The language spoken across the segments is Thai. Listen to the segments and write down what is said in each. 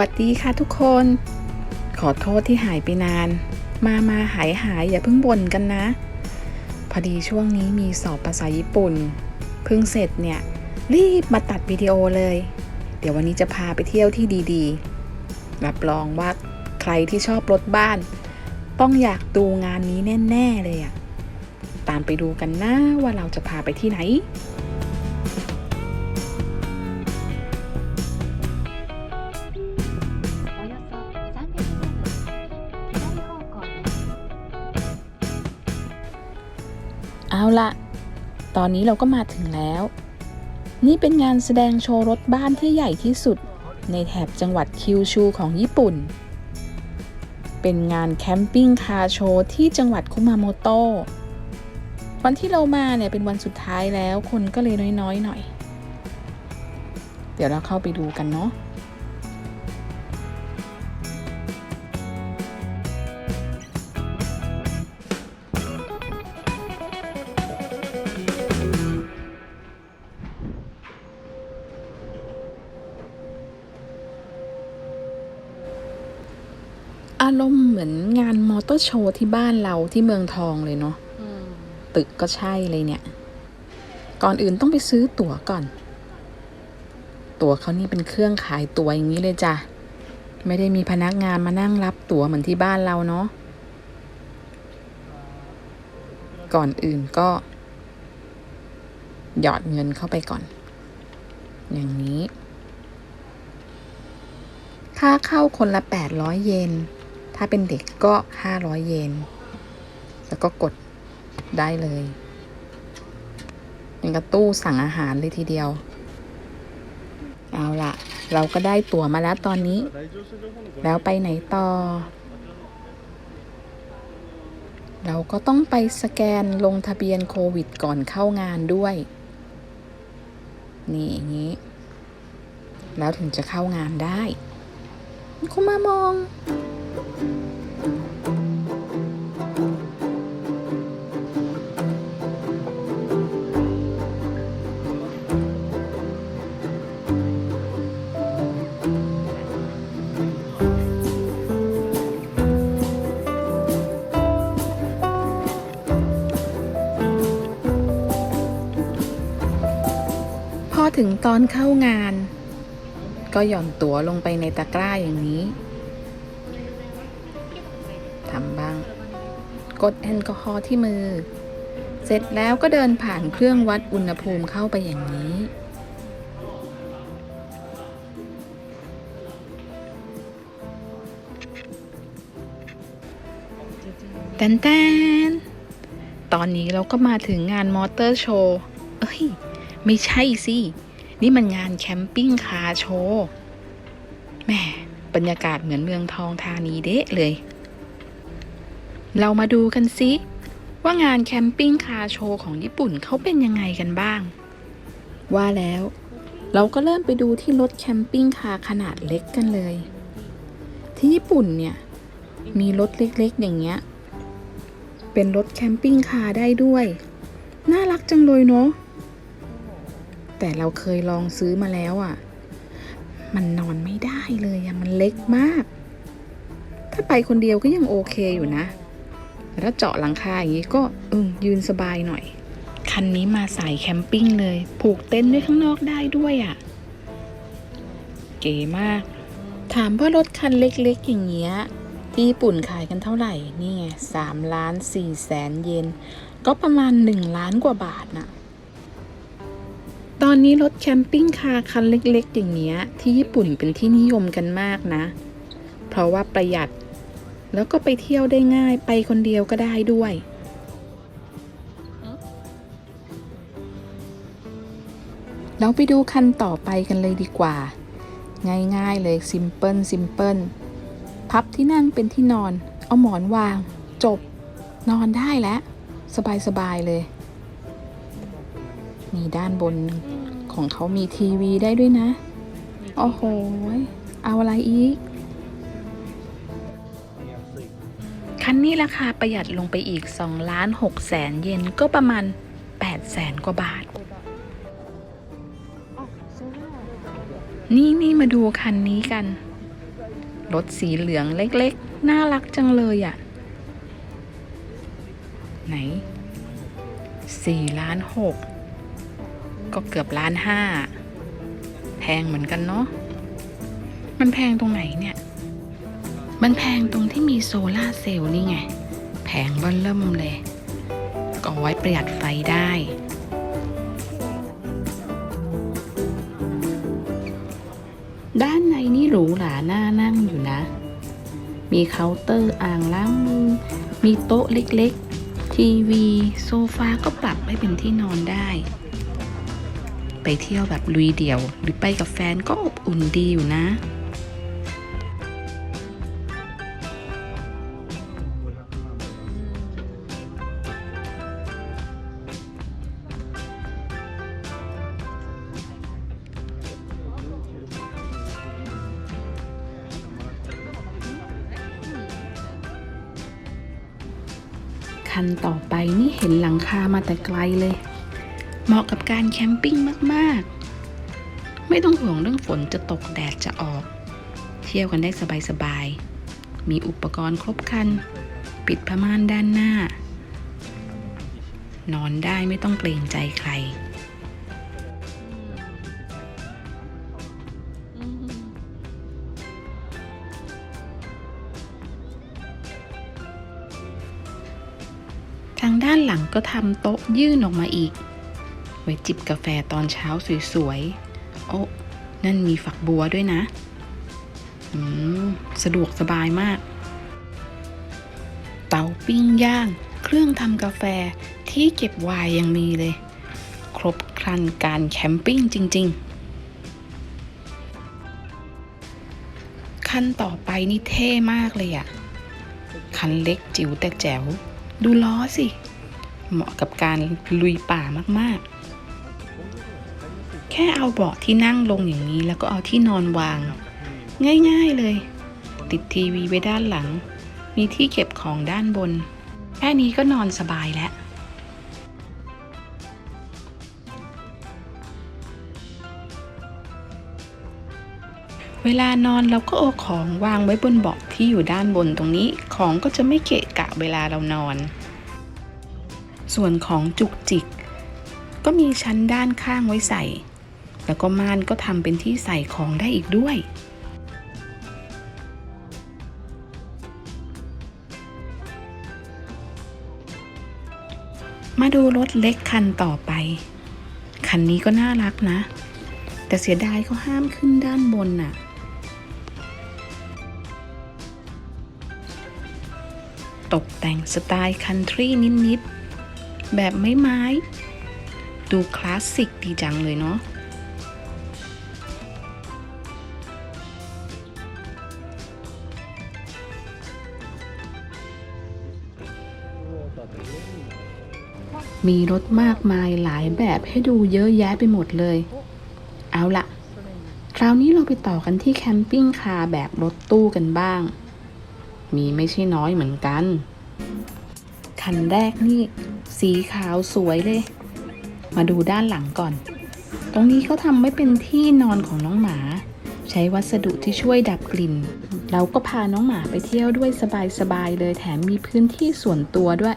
วัสดีค่ะทุกคน ขอโทษที่หายไปนาน มามาหายหายอย่าเพิ่งบ่นกันนะ พอดีช่วงนี้มีสอบภาษาญี่ปุ่น เพิ่งเสร็จเนี่ย รีบมาตัดวิดีโอเลย เดี๋ยววันนี้จะพาไปเที่ยวที่ดีๆ รับรองว่าใครที่ชอบรถบ้าน ต้องอยากดูงานนี้แน่ ๆ เลยอะตามไปดูกันนะว่าเราจะพาไปที่ไหน อนนี้เราก็มาถึงแล้ว นี่เป็นงานแสดงโชว์รถบ้านที่ใหญ่ที่สุด ในแถบจังหวัดคิวชูของญี่ปุ่น เป็นงานแคมปิ้งคาร์โชว์ที่จังหวัดคุมาโมโตวันที่เรามาเนี่ยเป็นวันสุดท้ายแล้วคนก็เลยน้อยๆหน่อย เดี๋ยวเราเข้าไปดูกันเนาะ งานมอเตอร์โชว์ที่บ้านเราที่เมืองทองเลยเนาะตึกก็ใช่เลยเนี่ย ก่อนอื่นต้องไปซื้อตั๋วก่อน ตั๋วเขานี่เป็นเครื่องขายตั๋วอย่างนี้เลยจ้ะ ไม่ได้มีพนักงานมานั่งรับตั๋วเหมือนที่บ้านเราเนาะ ก่อนอื่นก็ หยอดเงินเข้าไปก่อน อย่างนี้ ค่าเข้าคนละ800เยน ถ้าเป็นเด็กก็ 500 เยน แล้วก็กดได้เลยเป็นกระตู้สั่งอาหารเลยทีเดียว เอาละเราก็ได้ตั๋วมาแล้วตอนนี้ แล้วไปไหนต่อ เราก็ต้องไปสแกนลงทะเบียนโควิดก่อนเข้างานด้วย นี่อย่างนี้ แล้วถึงจะเข้างานได้คุณมามอง พอถึงตอนเข้างาน ก็หย่อนตั๋วลงไปในตะกร้าอย่างนี้ ทำบ้าง กดแอลกอฮอล์ที่มือ เสร็จแล้วก็เดินผ่านเครื่องวัดอุณหภูมิเข้าไปอย่างนี้ แตนแตนตอนนี้เราก็มาถึงงานมอเตอร์โชว์ เอ้ย ไม่ใช่สิ นี่มันงานแคมปิ้งคาร์โชว์แหมบรรยากาศเหมือนเมืองทองธานีเดะเลย เรามาดูกันสิว่างานแคมปิ้งคาร์โชว์ของญี่ปุ่นเขาเป็นยังไงกันบ้าง ว่าแล้ว เราก็เริ่มไปดูที่รถแคมปิ้งคาร์ขนาดเล็กกันเลย ที่ญี่ปุ่นเนี่ย มีรถเล็กๆอย่างเงี้ย เป็นรถแคมปิ้งคาร์ได้ด้วย น่ารักจังเลยเนาะแต่เราเคยลองซื้อมาแล้วอะ่ะ มันนอนไม่ได้เลยอะมันเล็กมาก ถ้าไปคนเดียวก็ยังโอเคอยู่นะ แต่ถ้าเจาะหลังคาอย่างนี้ก็เออยืนสบายหน่อย คันนี้มาสายแคมปิ้งเลย ผูกเต็นท์ด้วยข้างนอกได้ด้วยอะ่ะ เก๋มาก ถามว่ารถคันเล็กๆอย่างเงี้ยที่ญี่ปุ่นขายกันเท่าไหร่ นี่ไงสามล้านสี่แสนเยน ก็ประมาณหนึ่งล้านกว่าบาทน่ะ ตอนนี้รถแคมปิ้งคาร์คันเล็กๆ อย่างเนี้ย ที่ญี่ปุ่นเป็นที่นิยมกันมากนะ เพราะว่าประหยัด แล้วก็ไปเที่ยวได้ง่ายไปคนเดียวก็ได้ด้วย เราไปดูคันต่อไปกันเลยดีกว่า ง่ายๆเลยซิมเพิลซิมเพิลพับที่นั่งเป็นที่นอน เอาหมอนวาง จบ นอนได้แล้ว สบายๆเลยมีด้านบนของเขามีทีวีได้ด้วยนะ โอ้โห เอาอะไรอีก คันนี้ราคาประหยัดลงไปอีก2ล้าน6แสนเยนก็ประมาณ8แสนกว่าบาท นี่นี่มาดูคันนี้กัน รถสีเหลืองเล็กๆ น่ารักจังเลยอะ่ะ ไหนสี่ล้านหกก็เกือบล้านห้าแพงเหมือนกันเนาะมันแพงตรงไหนเนี่ย มันแพงตรงที่มีโซลาเซลล์นี่ไง แพงเบ้นเริ่มเลย ก็ไว้ประหยัดไฟได้ ด้านในนี่หรูหราน่านั่งอยู่นะ มีเคาน์เตอร์อ่างล้างมือ มีโต๊ะเล็กๆ ทีวี โซฟาก็ปรับให้เป็นที่นอนได้ ไปเที่ยวแบบลุยเดี่ยว หรือไปกับแฟนก็อบอุ่นดีอยู่นะ คันต่อไปนี่เห็นหลังคามาแต่ไกลเลย เหมาะกับการแคมปิ้งมากๆ ไม่ต้องห่วงเรื่องฝนจะตกแดดจะออก เที่ยวกันได้สบายๆ มีอุปกรณ์ครบครัน ปิดผ้าม่านด้านหน้า นอนได้ไม่ต้องเกรงใจใคร ลังก็ทำโต๊ะยื่นออกมาอีก ไว้จิบกาแฟตอนเช้าสวยๆ โอ้นั่นมีฝักบัวด้วยนะ อืม สะดวกสบายมาก เตาปิ้งย่าง เครื่องทำกาแฟที่เก็บไวน์ยังมีเลย ครบครันการแคมปิ้งจริงๆคันต่อไปนี่เท่มากเลยอะคันเล็กจิ๋วแต่แจ๋ว ดูล้อสิ เหมาะกับการลุยป่ามากๆ แค่เอาเบาะที่นั่งลงอย่างนี้ แล้วก็เอาที่นอนวาง ง่ายๆเลย ติดทีวีไว้ด้านหลัง มีที่เก็บของด้านบน แค่นี้ก็นอนสบายแล้วเวลานอนเราก็เอาของวางไว้บนเบาะที่อยู่ด้านบนตรงนี้ ของก็จะไม่เกะกะเวลาเรานอน ส่วนของจุกจิก ก็มีชั้นด้านข้างไว้ใส่ แล้วก็ม่านก็ทำเป็นที่ใส่ของได้อีกด้วยมาดูรถเล็กคันต่อไป คันนี้ก็น่ารักนะ แต่เสียดายเขาห้ามขึ้นด้านบนน่ะ ตกแต่งสไตล์คันทรีนิดๆ แบบไม้ไม้ ดูคลาสสิกดีจังเลยเนาะมีรถมากมายหลายแบบให้ดูเยอะแยะไปหมดเลย เอาละคราวนี้เราไปต่อกันที่แคมปิ้งคาร์แบบรถตู้กันบ้าง มีไม่ใช่น้อยเหมือนกัน คันแรกนี่สีขาวสวยเลย มาดูด้านหลังก่อน ตรงนี้เขาทำไว้เป็นที่นอนของน้องหมา ใช้วัสดุที่ช่วยดับกลิ่น เราก็พาน้องหมาไปเที่ยวด้วยสบายๆเลยแถมมีพื้นที่ส่วนตัวด้วย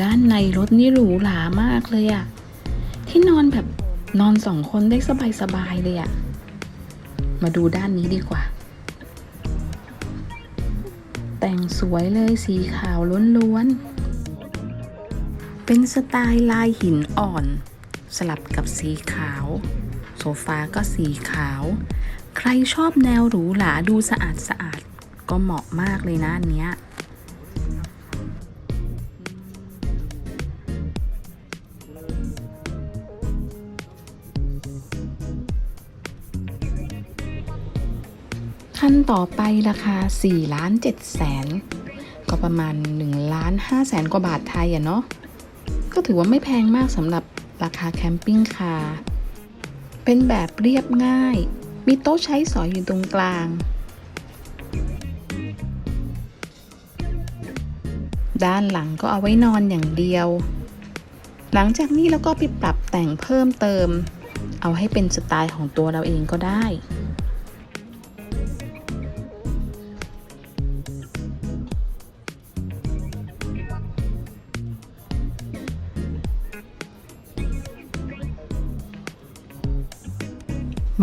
ด้านในรถนี่หรูหรามากเลยอะที่นอนแบบนอนสองคนได้สบายๆเลยอะมาดูด้านนี้ดีกว่า แต่งสวยเลยสีขาวล้วนๆ เป็นสไตล์ลายหินอ่อน สลับกับสีขาว โซฟาก็สีขาว ใครชอบแนวหรูหราดูสะอาดสะอาดก็เหมาะมากเลยนะอันเนี้ยขั้นต่อไปราคา4ล้าน7แสนก็ประมาณ1ล้าน5แสนกว่าบาทไทยอะเนาะ ก็ถือว่าไม่แพงมากสำหรับราคาแคมปิ้งคาร์เป็นแบบเรียบง่าย มีโต๊ะใช้สอยอยู่ตรงกลาง ด้านหลังก็เอาไว้นอนอย่างเดียว หลังจากนี้เราก็ไปปรับแต่งเพิ่มเติม เอาให้เป็นสไตล์ของตัวเราเองก็ได้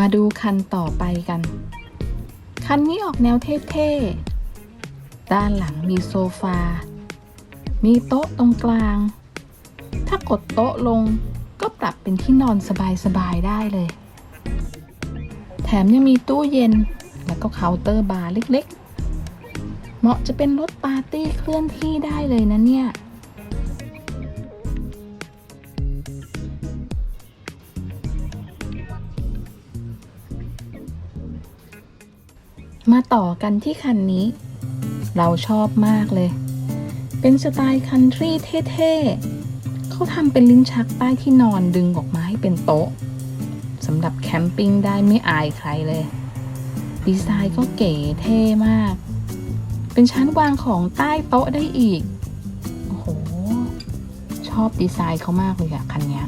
มาดูคันต่อไปกัน คันนี้ออกแนวเท่ๆ ด้านหลังมีโซฟา มีโต๊ะตรงกลาง ถ้ากดโต๊ะลงก็ปรับเป็นที่นอนสบายๆได้เลย แถมยังมีตู้เย็นแล้วก็เคาน์เตอร์บาร์เล็กๆ เหมาะจะเป็นรถปาร์ตี้เคลื่อนที่ได้เลยนะเนี่ย มาต่อกันที่คันนี้ เราชอบมากเลย เป็นสไตล์คันทรีเท่ๆเขาทำเป็นลิ้นชักใต้ที่นอนดึงออกมาให้เป็นโต๊ะสำหรับแคมปิ้งได้ไม่อายใครเลย ดีไซน์ก็เก๋เท่มาก เป็นชั้นวางของใต้โต๊ะได้อีก โอ้โห ชอบดีไซน์เขามากเลยอะคันนี้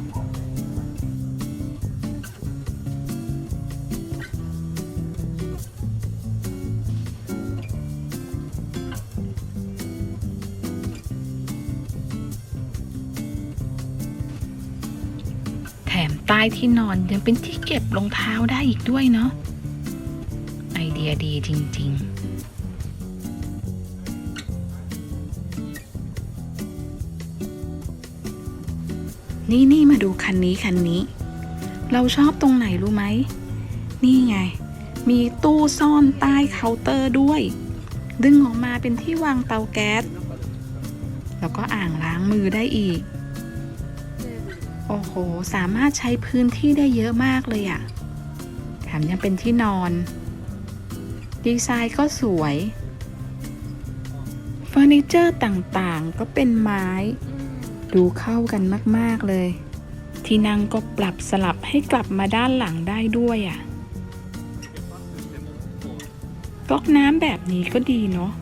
ต้ที่นอนยังเป็นที่เก็บรองเท้าได้อีกด้วยเนาะไอเดียดีจริง ๆนี่นี่มาดูคันนี้คันนี้ เราชอบตรงไหนรู้ไหม นี่ไง มีตู้ซ่อนใต้เคาน์เตอร์ด้วย ดึงออกมาเป็นที่วางเตาแก๊ส แล้วก็อ่างล้างมือได้อีก โอ้โห สามารถใช้พื้นที่ได้เยอะมากเลยอะแถมยังเป็นที่นอน ดีไซน์ก็สวยเฟอร์นิเจอร์ต่างๆ ก็เป็นไม้ ดูเข้ากันมากๆเลย ที่นั่งก็ปรับสลับให้กลับมาด้านหลังได้ด้วยอะก๊อกน้ำแบบนี้ก็ดีเนาะ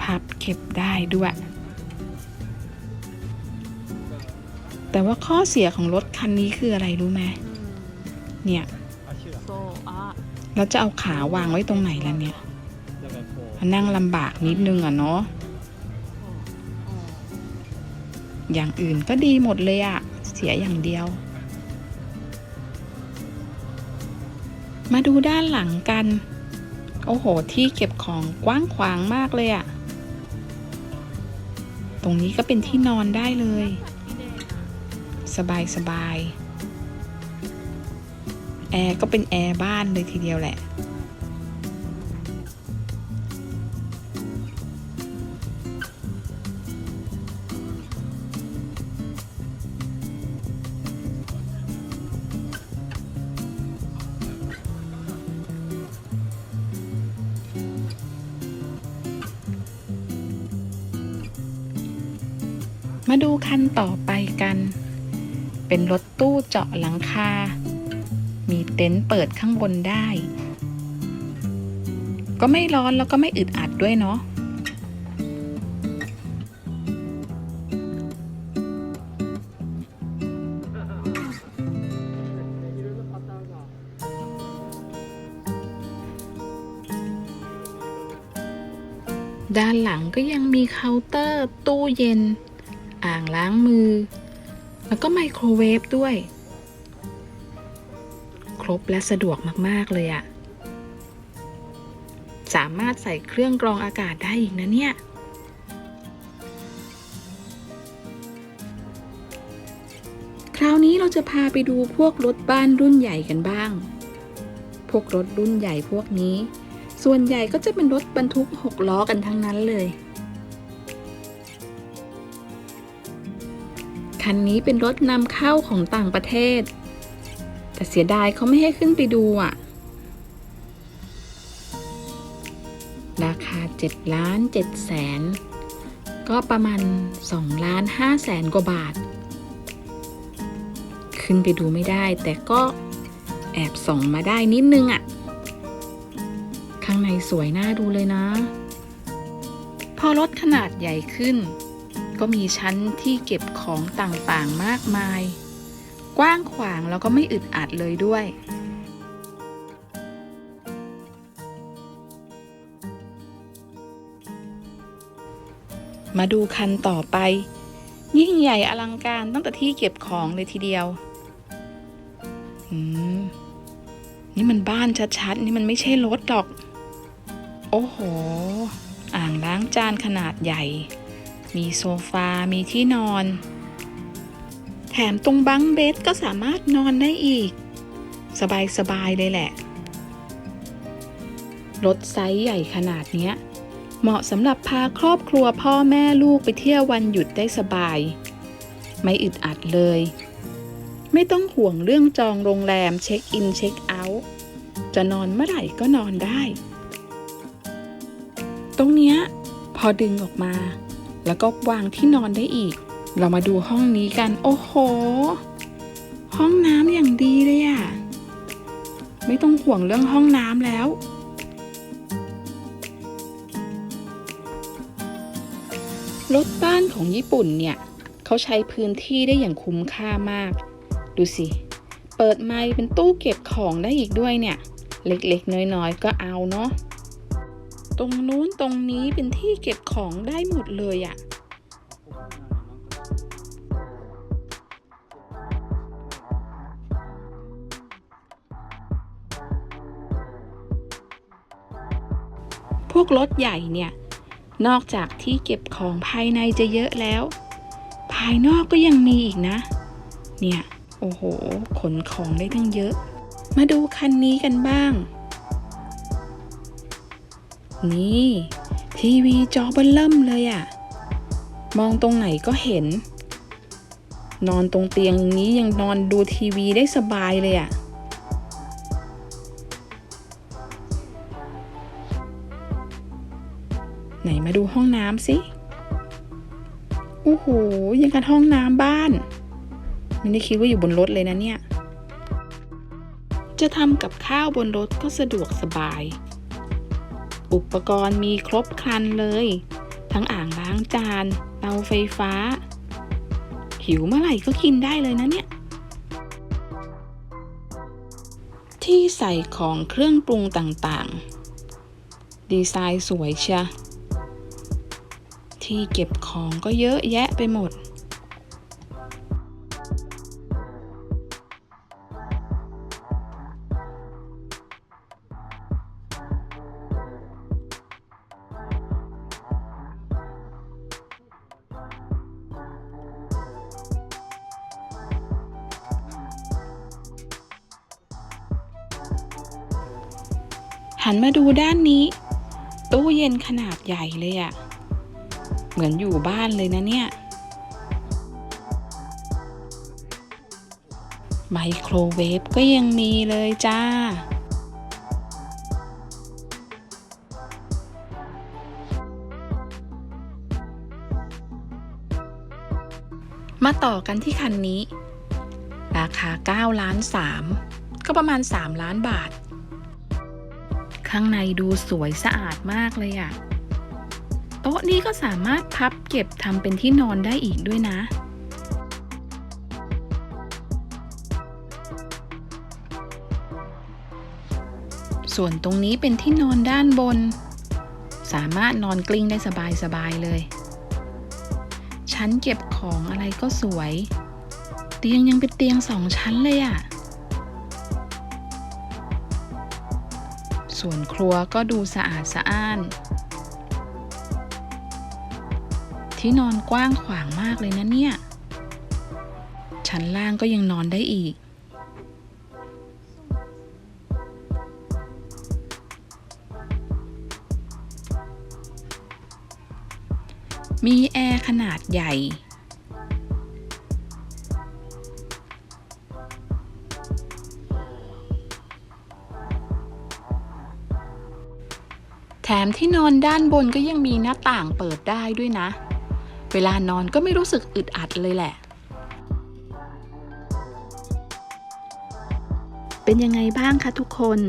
พับเก็บได้ด้วย แต่ว่าข้อเสียของรถคันนี้คืออะไรรู้ไหมเนี่ยโซอะเราจะเอาขาวางไว้ตรงไหนล่ะเนี่ยนั่งลำบากนิดนึงอะเนาะ อย่างอื่นก็ดีหมดเลยอะเสียอย่างเดียว มาดูด้านหลังกัน โอ้โห ที่เก็บของกว้างขวางมากเลยอะตรงนี้ก็เป็นที่นอนได้เลย สบายสบายแอร์ก็เป็นแอร์บ้านเลยทีเดียวแหละ มาดูคันต่อไปกัน เป็นรถตู้เจาะหลังคา มีเต็นท์เปิดข้างบนได้ ก็ไม่ร้อนแล้วก็ไม่อึดอัดด้วยเนาะด้านหลังก็ยังมีเคาน์เตอร์ ตู้เย็น อ่างล้างมือ แล้วก็ไมโครเวฟด้วย ครบและสะดวกมาก ๆ เลยอะสามารถใส่เครื่องกรองอากาศได้อีกนะเนี่ย คราวนี้เราจะพาไปดูพวกรถบ้านรุ่นใหญ่กันบ้าง พวกรถรุ่นใหญ่พวกนี้ ส่วนใหญ่ก็จะเป็นรถบรรทุกหกล้อกันทั้งนั้นเลย คันนี้เป็นรถนำเข้าของต่างประเทศ แต่เสียดายเขาไม่ให้ขึ้นไปดูอะ ราคา7ล้าน7แสนก็ประมาณ2ล้าน5แสนกว่าบาท ขึ้นไปดูไม่ได้ แต่ก็แอบส่องมาได้นิดนึงอะ ข้างในสวยน่าดูเลยนะ พอรถขนาดใหญ่ขึ้น ก็มีชั้นที่เก็บของต่างๆมากมาย กว้างขวางแล้วก็ไม่อึดอัดเลยด้วย มาดูคันต่อไป ยิ่งใหญ่อลังการตั้งแต่ที่เก็บของเลยทีเดียวอืมนี่มันบ้านชัดๆ นี่มันไม่ใช่รถหรอก โอ้โห อ่างล้างจานขนาดใหญ่ มีโซฟา มีที่นอน แถมตรงบังเบดก็สามารถนอนได้อีก สบายๆเลยแหละ รถไซส์ใหญ่ขนาดเนี้ย เหมาะสำหรับพาครอบครัวพ่อแม่ลูกไปเที่ยววันหยุดได้สบาย ไม่อึดอัดเลย ไม่ต้องห่วงเรื่องจองโรงแรมเช็คอินเช็คเอาท์จะนอนเมื่อไหร่ก็นอนได้ ตรงเนี้ยพอดึงออกมา แล้วก็วางที่นอนได้อีก เรามาดูห้องนี้กัน โอ้โห ห้องน้ำอย่างดีเลยอะไม่ต้องห่วงเรื่องห้องน้ำแล้ว รถบ้านของญี่ปุ่นเนี่ย เขาใช้พื้นที่ได้อย่างคุ้มค่ามาก ดูสิ เปิดไมค์เป็นตู้เก็บของได้อีกด้วยเนี่ย เล็กๆ น้อยๆ ก็เอาเนาะ ตรงนู้นตรงนี้เป็นที่เก็บของได้หมดเลยอะ่ะพวกรถใหญ่เนี่ย นอกจากที่เก็บของภายในจะเยอะแล้ว ภายนอกก็ยังมีอีกนะ เนี่ย โอ้โห ขนของได้ทั้งเยอะ มาดูคันนี้กันบ้าง นี่ ทีวีจอเบิ้ลเริ่มเลยอะมองตรงไหนก็เห็น นอนตรงเตียงนี้ยังนอนดูทีวีได้สบายเลยอะไหนมาดูห้องน้ำสิโอ้โหยังกับห้องน้ำบ้าน ไม่ได้คิดว่าอยู่บนรถเลยนะเนี่ย จะทำกับข้าวบนรถก็สะดวกสบาย อุปกรณ์มีครบครันเลย ทั้งอ่างล้างจาน เตาไฟฟ้า หิวเมื่อไหร่ก็กินได้เลยนะเนี่ย ที่ใส่ของเครื่องปรุงต่างๆ ดีไซน์สวยเชียที่เก็บของก็เยอะแยะไปหมด นมาดูด้านนี้ ตู้เย็นขนาดใหญ่เลยอะเหมือนอยู่บ้านเลยนะเนี่ยไมโครเวฟก็ยังมีเลยจ้า มาต่อกันที่คันนี้ ราคา 9 ล้าน 3 ก็ประมาณ 3 ล้านบาท ข้างในดูสวยสะอาดมากเลยอะโต๊ะนี้ก็สามารถพับเก็บทำเป็นที่นอนได้อีกด้วยนะส่วนตรงนี้เป็นที่นอนด้านบน สามารถนอนกลิ้งได้สบายๆเลย ชั้นเก็บของอะไรก็สวย เตียงยังเป็นเตียงสองชั้นเลยอะ ส่วนครัวก็ดูสะอาดสะอ้าน ที่นอนกว้างขวางมากเลยนะเนี่ย ชั้นล่างก็ยังนอนได้อีก มีแอร์ขนาดใหญ่ มที่นอนด้านบนก็ยังมีหน้าต่างเปิดได้ด้วยนะ เวลานอนก็ไม่รู้สึกอึดอัดเลยแหละ เป็นยังไงบ้างคะทุกคน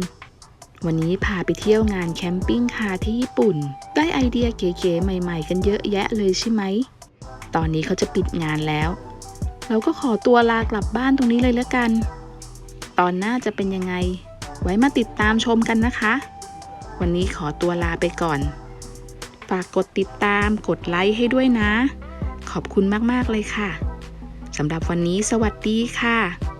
วันนี้พาไปเที่ยวงานแคมปิ้งคาที่ญี่ปุ่น ได้ไอเดียเก๋ๆใหม่ๆ กันเยอะแยะเลยใช่ไหม ตอนนี้เขาจะปิดงานแล้ว เราก็ขอตัวลากลับบ้านตรงนี้เลยแล้วกัน ตอนหน้าจะเป็นยังไง ไว้มาติดตามชมกันนะคะ วันนี้ขอตัวลาไปก่อน ฝากกดติดตามกดไลค์ให้ด้วยนะ ขอบคุณมาก ๆ เลยค่ะ สำหรับวันนี้สวัสดีค่ะ